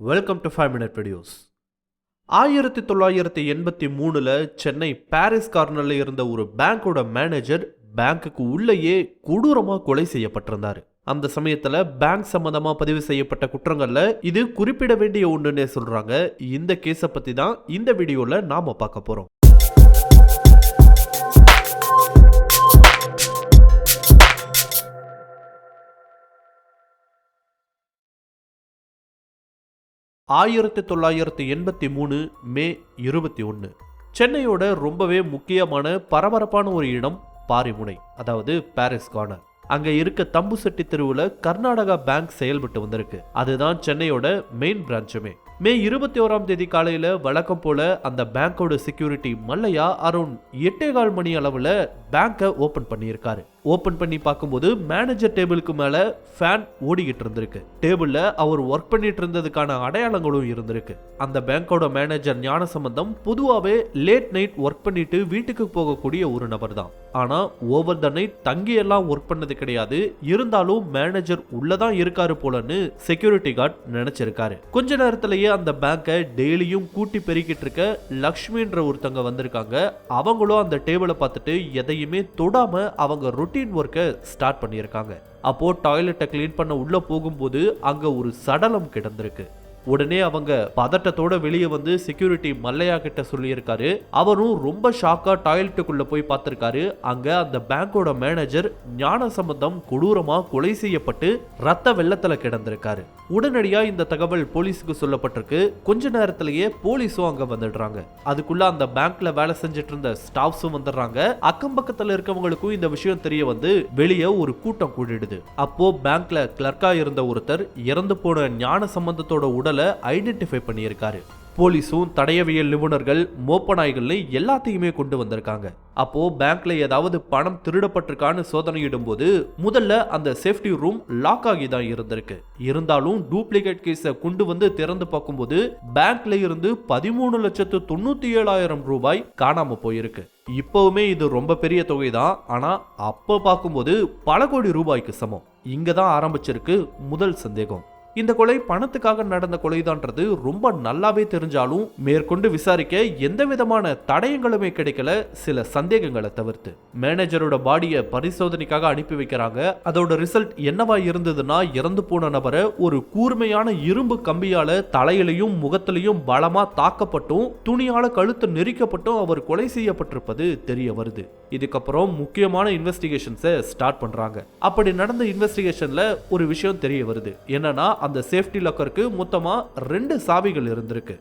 Welcome to five minute videos ஆயிரத்தி தொள்ளாயிரத்தி எண்பத்தி மூணில் சென்னை பாரிஸ் கார்னரில் இருந்த ஒரு பேங்கோட மேனேஜர் பேங்க்குக்கு உள்ளேயே கொடூரமாக கொலை செய்யப்பட்டிருந்தார். அந்த சமயத்தில் பேங்க் சம்மந்தமாக பதிவு செய்யப்பட்ட குற்றங்களில் இது குறிப்பிட வேண்டிய ஒன்றுன்னே சொல்கிறாங்க இந்த கேஸை பற்றி தான் இந்த வீடியோவில் நாம் பார்க்க போகிறோம் ஆயிரத்தி தொள்ளாயிரத்தி எண்பத்தி மூணு மே இருபத்தி ஒன்று. சென்னையோட ரொம்பவே முக்கியமான பரபரப்பான ஒரு இடம் பாரிமுனை அதாவது பாரிஸ் கார்னர் அங்க இருக்க தம்புசெட்டி தெருவில் கர்நாடகா பேங்க் செயல்பட்டு வந்திருக்கு. அதுதான் சென்னையோட மெயின் பிரான்ச்சுமே மே இருபத்தி ஓராம் தேதி காலையில வழக்கம் போல அந்த பேங்கோட செக்யூரிட்டி மல்லையா அரௌண்ட் எட்டே கால் மணி அளவுல பேங்கை ஓபன் பண்ணியிருக்காரு. ஓபன் பண்ணி பார்க்கும்போது மேனேஜர் டேபிளுக்கு மேல ஃபேன் ஓடிக்கிட்டு இருந்திருக்கு. டேபிள்ல அவர் ஒர்க் பண்ணிட்டு இருந்ததுக்கான அடையாளங்களும் இருந்திருக்கு. அந்த பேங்கோட மேனேஜர் ஞான சம்பந்தம் பொதுவாகவே லேட் நைட் ஒர்க் பண்ணிட்டு வீட்டுக்கு போகக்கூடிய ஒரு நபர் தான் ஆனா ஓவர் த நைட் தங்கி எல்லாம் ஒர்க் பண்ணது கிடையாது. இருந்தாலும் மேனேஜர் உள்ளதான் இருக்காரு போலன்னு செக்யூரிட்டி கார்டு நினைச்சிருக்காரு. கொஞ்ச நேரத்திலேயே அந்த பேங்கை டெய்லியும் கூட்டி பெருக்கிட்டு இருக்க லக்ஷ்மின்ற ஒருத்தங்க வந்திருக்காங்க. அவங்களும் அந்த டேபிளை பார்த்துட்டு எதையுமே தொடாம அவங்க ரொட்டீன் ஒர்க்கை ஸ்டார்ட் பண்ணியிருக்காங்க. அப்போது டாய்லெட்டை க்ளீன் பண்ண உள்ளே போகும்போது அங்கே ஒரு சடலம் கிடந்திருக்கு. உடனே அவங்க பதட்டத்தோட வெளியே வந்து செக்யூரிட்டி மல்லையா கிட்ட சொல்லியிருக்காரு. அவரும் ரொம்ப ஷாக்கா டாய்லெட்டுக்குள்ள போய் பார்த்திருக்காரு. அங்க அந்த பேங்கோட மேனேஜர் ஞான சம்பந்தம் கொடூரமா கொலை செய்யப்பட்டு ரத்த வெள்ளத்துல கிடந்திருக்காரு. உடனடியா இந்த தகவல் போலீஸுக்கு சொல்லப்பட்டிருக்கு. கொஞ்ச நேரத்திலேயே போலீஸும் அங்க வந்துடுறாங்க. அதுக்குள்ள அந்த பேங்க்ல வேலை செஞ்சுட்டு இருந்த ஸ்டாஃப்ஸும் வந்துடுறாங்க. அக்கம் பக்கத்துல இருக்கவங்களுக்கும் இந்த விஷயம் தெரிய வந்து வெளியே ஒரு கூட்டம் கூடிடுது. அப்போ பேங்க்ல கிளர்க்கா இருந்த ஒருத்தர் இறந்து போன ஞான சம்பந்தத்தோட உடலை ஐடென்டிஃபை பண்ணியிருக்காரு. போலீஸும் தடையவியல் நிபுணர்கள் மோப்ப நாய்கள்னு எல்லாத்தையுமே கொண்டு வந்திருக்காங்க. அப்போ பேங்க்ல ஏதாவது பணம் திருடப்பட்டிருக்கான்னு சோதனையிடும் போது முதல்ல அந்த சேஃப்டி ரூம் லாக் ஆகி தான் இருந்திருக்கு. இருந்தாலும் டூப்ளிகேட் கேஸை கொண்டு வந்து திறந்து பார்க்கும்போது பேங்க்ல இருந்து பதிமூணு லட்சத்து தொண்ணூத்தி ஏழாயிரம் ரூபாய் காணாம போயிருக்கு. இப்பவுமே இது ரொம்ப பெரிய தொகை தான் ஆனா அப்ப பார்க்கும்போது பல கோடி ரூபாய்க்கு சமம். இங்க தான் ஆரம்பிச்சிருக்கு முதல் சந்தேகம். இந்த கொலை பணத்துக்காக நடந்த கொலைதான்றது. ரொம்ப நல்லாவே தெரிஞ்சாலும் மேற்கொண்டு விசாரிக்க எந்த விதமான தடயங்களுமே கிடைக்கல. சில சந்தேகங்களை தவிர்த்து. மேனேஜரோட பாடியை பரிசோதனைக்காக அனுப்பி வைக்கிறாங்க. அதோட ரிசல்ட் என்னவா இருந்ததுன்னா இறந்து போன நபரை ஒரு கூர்மையான இரும்பு கம்பியால தலையிலையும் முகத்திலையும் பலமா தாக்கப்பட்டும் துணியால கழுத்து நெரிக்கப்பட்டும் அவர் கொலை செய்யப்பட்டிருப்பது தெரிய வருது. இதுக்கப்புறம் முக்கியமான இன்வெஸ்டிகேஷன்ஸை ஸ்டார்ட் பண்றாங்க. அப்படி நடந்த இன்வெஸ்டிகேஷன்ல ஒரு விஷயம் தெரிய வருது. என்னன்னா அந்த சேஃப்டி லாக்கருக்கு மொத்தமாக ரெண்டு சாவிகள் இருந்திருக்கு.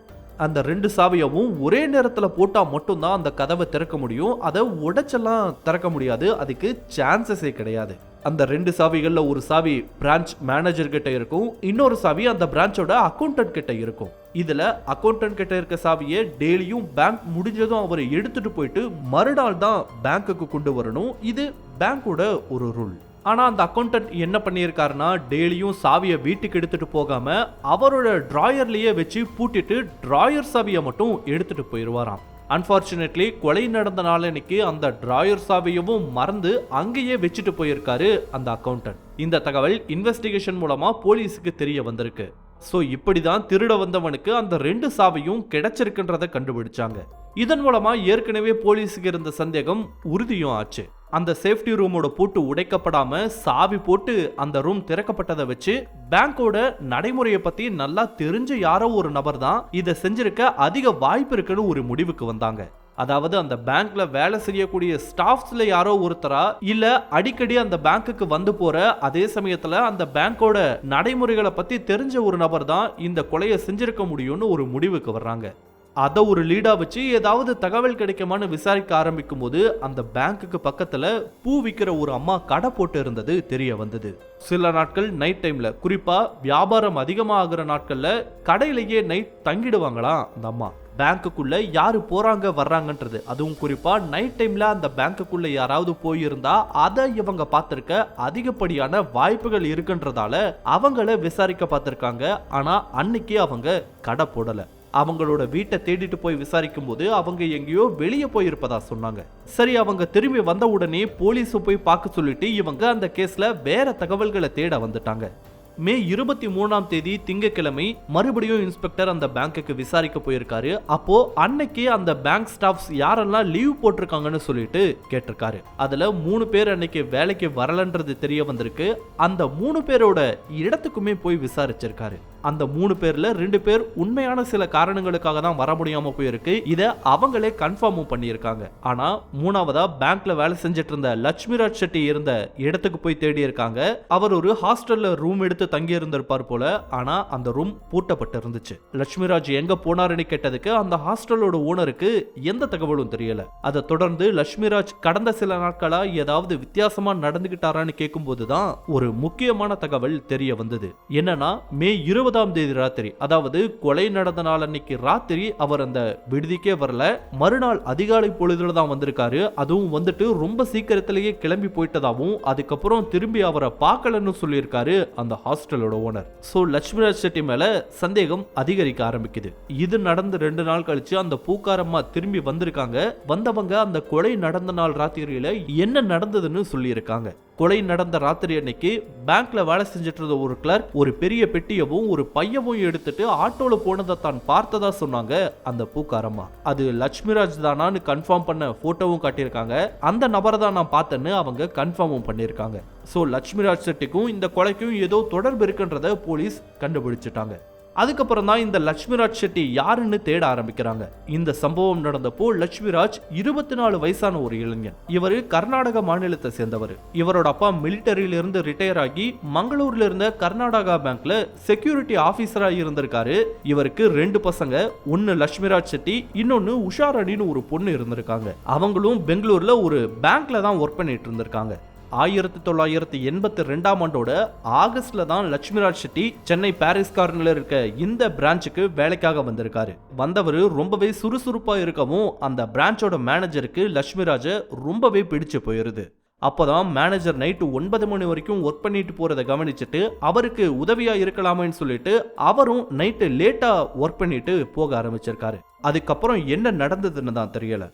அந்த ரெண்டு சாவியவும் ஒரே நேரத்தில் போட்டால் மட்டும்தான் அந்த கதவை திறக்க முடியும். அதை உடைச்செல்லாம் திறக்க முடியாது. அதுக்கு சான்சஸே கிடையாது. அந்த ரெண்டு சாவிகளில் ஒரு சாவி பிரான்ச் மேனேஜர் கிட்ட இருக்கும். இன்னொரு சாவி அந்த பிரான்ச்சோட அக்கௌண்டன்ட் கிட்ட இருக்கும். இதில் அக்கௌண்டன்ட் கிட்ட இருக்க சாவியை டெய்லியும் பேங்க் முடிஞ்சதும் அவர் எடுத்துட்டு போயிட்டு மறுநாள் தான் பேங்க்குக்கு கொண்டு வரணும். இது பேங்கோட ஒரு ரூல் ஆனால் அந்த அக்கௌண்டன்ட் என்ன பண்ணியிருக்காருன்னா டெய்லியும் சாவியை வீட்டுக்கு எடுத்துகிட்டு போகாமல் அவரோட ட்ராயர்லேயே வச்சு பூட்டிட்டு ட்ராயர் சாவியை மட்டும் எடுத்துகிட்டு போயிடுவாராம் அன்ஃபார்ச்சுனேட்லி கொலை நடந்த நாளன்னைக்கு அந்த டிராயர் சாவியவும் மறந்து அங்கேயே வச்சுட்டு போயிருக்காரு அந்த அக்கௌண்டன்ட் இந்த தகவல் இன்வெஸ்டிகேஷன் மூலமாக போலீஸுக்கு தெரிய வந்திருக்கு. ஸோ இப்படி தான் திருட வந்தவனுக்கு அந்த ரெண்டு சாவியும் கிடைச்சிருக்குன்றதை கண்டுபிடிச்சாங்க. இதன் மூலமாக ஏற்கனவே போலீஸுக்கு இருந்த சந்தேகம் உறுதியும் ஆச்சு. அந்த சேஃப்டி ரூமோட பூட்டு உடைக்கப்படாம சாவி போட்டு அந்த ரூம் திறக்கப்பட்டதை வச்சு பேங்கோட நடைமுறையை பத்தி நல்லா தெரிஞ்ச யாரோ ஒரு நபர் தான் இதை செஞ்சிருக்க அதிக வாய்ப்பு இருக்குன்னு ஒரு முடிவுக்கு வந்தாங்க. அதாவது அந்த பேங்க்ல வேலை செய்யக்கூடிய ஸ்டாஃப்ஸ்ல யாரோ ஒருத்தரா இல்ல அடிக்கடி அந்த பேங்க்குக்கு வந்து போற அதே சமயத்துல அந்த பேங்கோட நடைமுறைகளை பத்தி தெரிஞ்ச ஒரு நபர் தான் இந்த கொலையை செஞ்சிருக்க முடியும்னு ஒரு முடிவுக்கு வர்றாங்க. அதை ஒரு லீடாக வச்சு ஏதாவது தகவல் கிடைக்குமான்னு விசாரிக்க ஆரம்பிக்கும் போது அந்த பேங்க்குக்கு பக்கத்தில் பூ விற்கிற ஒரு அம்மா கடை போட்டு இருந்தது தெரிய வந்தது. சில நாட்கள் நைட் டைமில் குறிப்பாக வியாபாரம் அதிகமாகிற நாட்களில் கடையிலேயே நைட் தங்கிடுவாங்களாம் அந்த அம்மா. பேங்க்குக்குள்ளே யார் போகிறாங்க வர்றாங்கன்றது. அதுவும் குறிப்பாக நைட் டைமில் அந்த பேங்க்குக்குள்ளே யாராவது போயிருந்தா அதை இவங்க பார்த்துருக்க அதிகப்படியான வாய்ப்புகள் இருக்குன்றதால அவங்கள விசாரிக்க பார்த்துருக்காங்க. ஆனால் அன்னைக்கு அவங்க கடை போடலை. அவங்களோட வீட்டை தேடிட்டு போய் விசாரிக்கும் போது அவங்க எங்கேயோ வெளியே போயிருப்பதா சொன்னாங்க. சரி அவங்க திரும்பி வந்த உடனே போலீஸை போய் பார்க்க சொல்லிட்டு இவங்க அந்த கேஸ்ல வேற தகவல்களை தேட வந்துட்டாங்க. மே இருபத்தி மூணாம் தேதி திங்கட்கிழமை மறுபடியும் இன்ஸ்பெக்டர் அந்த பேங்க்குக்கு விசாரிக்க போயிருக்காரு. அப்போ அன்னைக்கு அந்த பேங்க் ஸ்டாஃப்ஸ் யாரெல்லாம் லீவ் போட்டிருக்காங்கன்னு சொல்லிட்டு கேட்டிருக்காரு. அதுல மூணு பேர் அன்னைக்கு வேலைக்கு வரலன்றது தெரிய வந்திருக்கு. அந்த மூணு பேரோட இடத்துக்குமே போய் விசாரிச்சிருக்காரு. அந்த மூணு பேர்ல ரெண்டு பேர் உண்மையான சில காரணங்களுக்காக தான் வர முடியாம போயிருக்கு. இதை அவங்களே கன்ஃபார்மும் பண்ணியிருக்காங்க. ஆனா மூணாவதா பேங்க்ல வேலை செஞ்சுட்டு இருந்த லட்சுமிராஜ் செட்டி இருந்த இடத்துக்கு போய் தேடி இருக்காங்க. அவர் ஒரு ஹாஸ்டல்ல ரூம் எடுத்து தங்கி இருந்திருப்பார் போல. ஆனா அந்த ரூம் பூட்டப்பட்டு இருந்துச்சு. லட்சுமிராஜ் எங்க போனாருன்னு கேட்டதுக்கு அந்த ஹாஸ்டலோட ஓனருக்கு எந்த தகவலும் தெரியல. அதை தொடர்ந்து லட்சுமிராஜ் கடந்த சில நாட்களா ஏதாவது வித்தியாசமா நடந்துகிட்டாரான்னு கேட்கும்போது தான் ஒரு முக்கியமான தகவல் தெரிய வந்தது. என்னன்னா மே இருபது இருபதாம் தேதி ராத்திரி அதாவது கொலை நடந்த நாள் அன்னைக்கு ராத்திரி அவர் அந்த விடுதிக்கே வரல. மறுநாள் அதிகாலை பொழுதுல தான் வந்திருக்காரு. அதுவும் வந்துட்டு ரொம்ப சீக்கிரத்திலேயே கிளம்பி போயிட்டதாகவும் அதுக்கப்புறம் திரும்பி அவரை பார்க்கலன்னு சொல்லியிருக்காரு அந்த ஹாஸ்டலோட ஓனர். ஸோ லட்சுமிராஜ் செட்டி மேல சந்தேகம் அதிகரிக்க ஆரம்பிக்குது. இது நடந்து ரெண்டு நாள் கழிச்சு அந்த பூக்காரம்மா திரும்பி வந்திருக்காங்க. வந்தவங்க அந்த கொலை நடந்த நாள் ராத்திரியில என்ன நடந்ததுன்னு சொல்லியிருக்காங்க. கொலை நடந்த ராத்திரி அன்னைக்கு பேங்க்ல வேலை செஞ்சுட்டு இருந்த ஒரு கிளர்க் ஒரு பெரிய பெட்டியவும் ஒரு பையவும் எடுத்துட்டு ஆட்டோல போனதை தான் பார்த்ததா சொன்னாங்க அந்த பூக்காரம்மா. அது லட்சுமிராஜ் தானான்னு கன்ஃபார்ம் பண்ண போட்டோவும் காட்டியிருக்காங்க. அந்த நபரை தான் நான் பார்த்தேன்னு அவங்க கன்ஃபார்மும் பண்ணியிருக்காங்க. ஸோ லட்சுமிராஜ் செட்டிக்கும் இந்த கொலைக்கும் ஏதோ தொடர்பு இருக்குன்றத போலீஸ் கண்டுபிடிச்சிட்டாங்க. அதுக்கப்புறம் தான் இந்த லட்சுமிராஜ் செட்டி யாருன்னு தேட ஆரம்பிக்கிறாங்க. இந்த சம்பவம் நடந்தப்போ லட்சுமிராஜ் இருபத்தி நாலு வயசான ஒரு இளைஞன். இவர் கர்நாடக மாநிலத்தை சேர்ந்தவர். இவரோட அப்பா மிலிட்டரியில இருந்து ரிட்டையர் ஆகி மங்களூர்ல இருந்த கர்நாடகா பேங்க்ல செக்யூரிட்டி ஆபீசரா இருந்திருக்காரு. இவருக்கு ரெண்டு பசங்க ஒன்னு லட்சுமிராஜ் செட்டி இன்னொன்னு உஷாரணின்னு ஒரு பொண்ணு இருந்திருக்காங்க. அவங்களும் பெங்களூர்ல ஒரு பேங்க்ல தான் ஒர்க் பண்ணிட்டு இருந்திருக்காங்க. ஆயிரத்தி தொள்ளாயிரத்தி எண்பத்தி ரெண்டாம் ஆண்டோட ஆகஸ்ட்ல தான் லட்சுமிராஜ் செட்டி சென்னை பாரிஸ் கார்னர்ல இருக்க இந்த பிரான்ச்சுக்கு வேலைக்காக வந்திருக்காரு. வந்தவர் ரொம்பவே சுறுசுறுப்பா இருக்கவும் அந்த பிரான்ச்சோட மேனேஜருக்கு லட்சுமிராஜ ரொம்பவே பிடிச்சு போயிருது. அப்போதான் மேனேஜர் நைட்டு ஒன்பது மணி வரைக்கும் ஒர்க் பண்ணிட்டு போறதை கவனிச்சுட்டு அவருக்கு உதவியா இருக்கலாமேன்னு சொல்லிட்டு அவரும் நைட்டு லேட்டா ஒர்க் பண்ணிட்டு போக ஆரம்பிச்சிருக்காரு. அதுக்கப்புறம் என்ன நடந்ததுன்னு தான் தெரியல.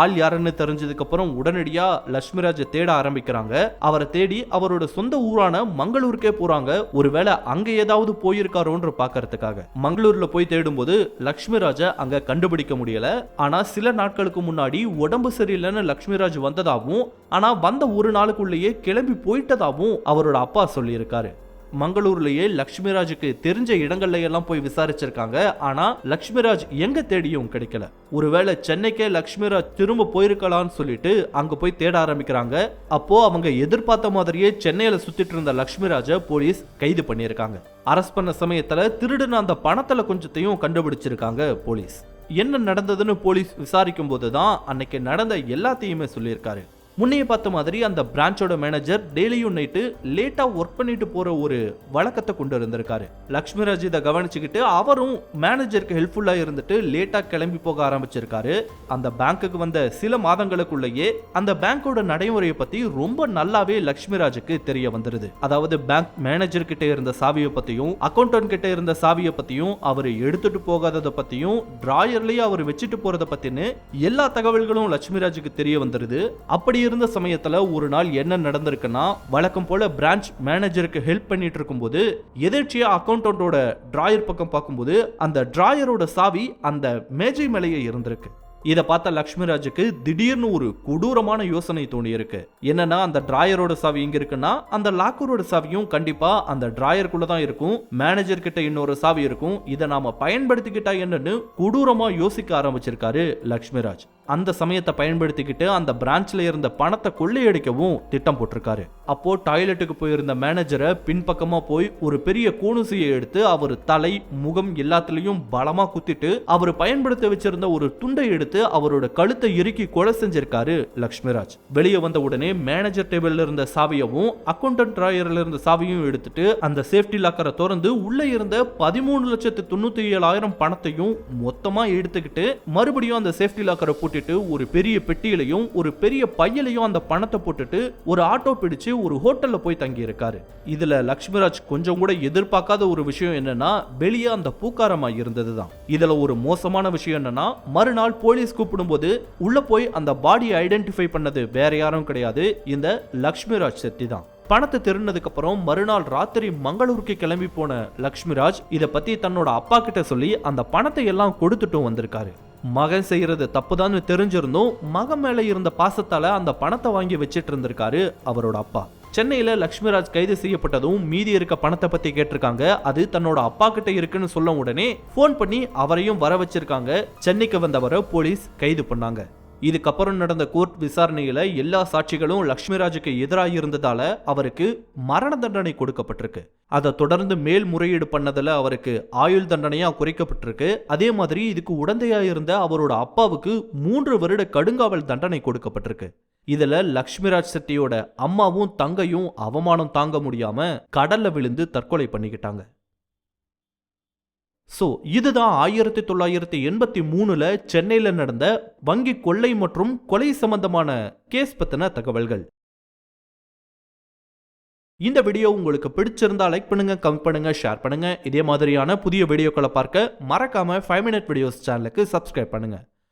ஆள் யாருன்னு தெரிஞ்சதுக்கு அப்புறம் உடனடியா லட்சுமிராஜை தேட ஆரம்பிக்கிறாங்க. அவரை தேடி அவரோட சொந்த ஊரான மங்களூருக்கே போறாங்க. ஒருவேளை அங்க ஏதாவது போயிருக்காரோன்ற பார்க்கறதுக்காக மங்களூர்ல போய் தேடும்போது லட்சுமிராஜ அங்க கண்டுபிடிக்க முடியல. ஆனா சில நாட்களுக்கு முன்னாடி உடம்பு சரியில்லைன்னு லட்சுமிராஜ் வந்ததாகவும் ஆனா வந்த ஒரு நாளுக்குள்ளேயே கிளம்பி போயிட்டதாகவும் அவரோட அப்பா சொல்லியிருக்காரு. மங்களூர்லயே லக்ஷ்மிராஜுக்கு தெரிஞ்ச இடங்கள்ல எல்லாம் போய் விசாரிச்சிருக்காங்க. ஆனா லக்ஷ்மிராஜ் எங்க தேடியும் கிடைக்கல. ஒருவேளை சென்னைக்கே லக்ஷ்மிராஜ் திரும்ப போயிருக்கலாம்னு சொல்லிட்டு அங்க போய் தேட ஆரம்பிக்கிறாங்க. அப்போ அவங்க எதிர்பார்த்த மாதிரியே சென்னையில சுத்திட்டு இருந்த லக்ஷ்மிராஜ போலீஸ் கைது பண்ணியிருக்காங்க. அரஸ்ட் பண்ண சமயத்துல திருடுன அந்த பணத்துல கொஞ்சத்தையும் கண்டுபிடிச்சிருக்காங்க போலீஸ். என்ன நடந்ததுன்னு போலீஸ் விசாரிக்கும் போது தான் அன்னைக்கு நடந்த எல்லாத்தையுமே சொல்லியிருக்காரு. முன்னையே பார்த்த மாதிரி அந்த பிரான்ச்சோட மேனேஜர் டெய்லியும் நைட்டு லேட்டாக ஒர்க் பண்ணிட்டு போகிற ஒரு வழக்கத்தை கொண்டு இருந்திருக்காரு லக்ஷ்மிராஜ் இதை கவனிச்சுக்கிட்டு அவரும் மேனேஜருக்கு ஹெல்ப்ஃபுல்லாக இருந்துட்டு லேட்டாக கிளம்பி போக ஆரம்பிச்சிருக்காரு. அந்த பேங்க்குக்கு வந்த சில மாதங்களுக்குள்ளேயே அந்த பேங்க்கோட நடைமுறையை பற்றி ரொம்ப நல்லாவே லக்ஷ்மிராஜுக்கு தெரிய வந்துருது. அதாவது பேங்க் மேனேஜர் கிட்ட இருந்த சாவியை பற்றியும் அக்கௌண்டன்ட் கிட்ட இருந்த சாவியை பற்றியும் அவர் எடுத்துட்டு போகாததை பற்றியும் டிராயர்லேயே அவர் வச்சுட்டு போகிறத பற்றினு எல்லா தகவல்களும் லட்சுமிராஜுக்கு தெரிய வந்துருது. அப்படி இருந்த சமயத்துல ஒரு நாள் என்ன நடந்திருக்குன்னா வழக்கம் போல பிரான்ச் மேனேஜருக்கு ஹெல்ப் பண்ணிட்டு இருக்கும்போது எதிர்ச்சியா அக்கௌண்டோட டிராயர் பக்கம் பார்க்கும்போது அந்த டிராயரோட சாவி அந்த மேஜை மேலேயே இருந்திருக்கு. இதை பார்த்த லக்ஷ்மிராஜுக்கு திடீர்னு ஒரு கொடூரமான யோசனை தோணியிருக்கு. என்னன்னா அந்த டிராயரோட சாவி எங்க இருக்குன்னா அந்த லாக்கரோட சாவியும் கண்டிப்பா அந்த டிராயருக்குள்ள தான் இருக்கும். மேனேஜர் கிட்ட இன்னொரு சாவி இருக்கும். இதை நாம பயன்படுத்திக்கிட்டா என்னன்னு கொடூரமா யோசிக்க ஆரம்பிச்சிருக்காரு லக்ஷ்மிராஜ். அந்த சமயத்தை பயன்படுத்திக்கிட்டு அந்த பிரான்ச்ல இருந்த பணத்தை கொள்ளையடிக்கவும் திட்டம் போட்டிருக்காரு. அப்போ டாய்லெட்டுக்கு போயிருந்த மேனேஜரை பின்பக்கமா போய் ஒரு பெரிய கூணுசியை எடுத்து அவர் தலை முகம் எல்லாத்துலயும் பலமா குத்திட்டு அவர் பயன்படுத்த வச்சிருந்த ஒரு துண்டை எடுத்து அவரோட கழுத்தை இறுக்கி கொலை செஞ்சிருக்காரு லக்ஷ்மிராஜ். வெளியே வந்த உடனே மேனேஜர் டேபிள்ல இருந்த சாவியவும் அக்கௌண்டன்ட் டிராயர்ல இருந்த சாவியும் எடுத்துட்டு அந்த சேஃப்டி லாக்கரை திறந்து உள்ள இருந்த பதிமூணு லட்சத்து தொண்ணூத்தி ஏழாயிரம் பணத்தையும் மொத்தமா எடுத்துக்கிட்டு மறுபடியும் அந்த சேஃப்டி லாக்கரை பூட்டிட்டு ஒரு பெரிய பெட்டியிலையும் ஒரு பெரிய பையிலையும் அந்த பணத்தை போட்டுட்டு ஒரு ஆட்டோ பிடிச்சு ஒரு ஹோட்டல்ல போய் தங்கி இருக்காரு இதுல லக்ஷ்மிராஜ் கொஞ்சம் கூட எதிர்பார்க்காத ஒரு விஷயம் என்னன்னா வெளியே அந்த பூக்காரமா இருந்ததுதான். இதுல ஒரு மோசமான விஷயம் என்னன்னா மறுநாள் போலீஸ் போலீஸ் கூப்பிடும்போது உள்ள போய் அந்த பாடியை ஐடென்டிஃபை பண்ணது வேற யாரும் கிடையாது. இந்த லக்ஷ்மிராஜ் செட்டி தான். பணத்தை திருடினதுக்கு அப்புறம் மறுநாள் ராத்திரி மங்களூருக்கு கிளம்பி போன லக்ஷ்மிராஜ் இத பத்தி தன்னோட அப்பா கிட்ட சொல்லி அந்த பணத்தை எல்லாம் கொடுத்துட்டும் வந்திருக்காரு. மகன் செய்யறது தப்புதான்னு தெரிஞ்சிருந்தும் மகன் மேல இருந்த பாசத்தால அந்த பணத்தை வாங்கி வச்சிட்டு இருந்திருக்காரு அவரோட அப்பா. சென்னையில் லக்ஷ்மிராஜ் கைது செய்யப்பட்டதும் மீதி இருக்க பணத்தை பற்றி கேட்டிருக்காங்க. அது தன்னோட அப்பா கிட்ட இருக்குன்னு சொல்ல உடனே ஃபோன் பண்ணி அவரையும் வர வச்சிருக்காங்க. சென்னைக்கு வந்தவரை போலீஸ் கைது பண்ணாங்க. இதுக்கப்புறம் நடந்த கோர்ட் விசாரணையில எல்லா சாட்சிகளும் லக்ஷ்மிராஜுக்கு எதிராக இருந்ததால அவருக்கு மரண தண்டனை கொடுக்கப்பட்டிருக்கு. அதை தொடர்ந்து மேல்முறையீடு பண்ணதுல அவருக்கு ஆயுள் தண்டனையா குறைக்கப்பட்டிருக்கு. அதே மாதிரி இதுக்கு உடந்தையா இருந்த அவரோட அப்பாவுக்கு மூன்று வருட கடுங்காவல் தண்டனை கொடுக்கப்பட்டிருக்கு. இதுல லக்ஷ்மிராஜ் செட்டியோட அம்மாவும் தங்கையும் அவமானம் தாங்க முடியாம கடல்ல விழுந்து தற்கொலை பண்ணிக்கிட்டாங்க. ஸோ இதுதான் ஆயிரத்தி தொள்ளாயிரத்தி எண்பத்தி மூணுல சென்னையில் நடந்த வங்கி கொள்ளை மற்றும் கொலை சம்பந்தமான கேஸ் பத்தின தகவல்கள். இந்த வீடியோ உங்களுக்கு பிடிச்சிருந்தா லைக் பண்ணுங்க கமெண்ட் பண்ணுங்க ஷேர் பண்ணுங்க. இதே மாதிரியான புதிய வீடியோக்களை பார்க்க மறக்காம ஃபைவ் மினிட் வீடியோஸ் சேனலுக்கு சப்ஸ்கிரைப் பண்ணுங்க.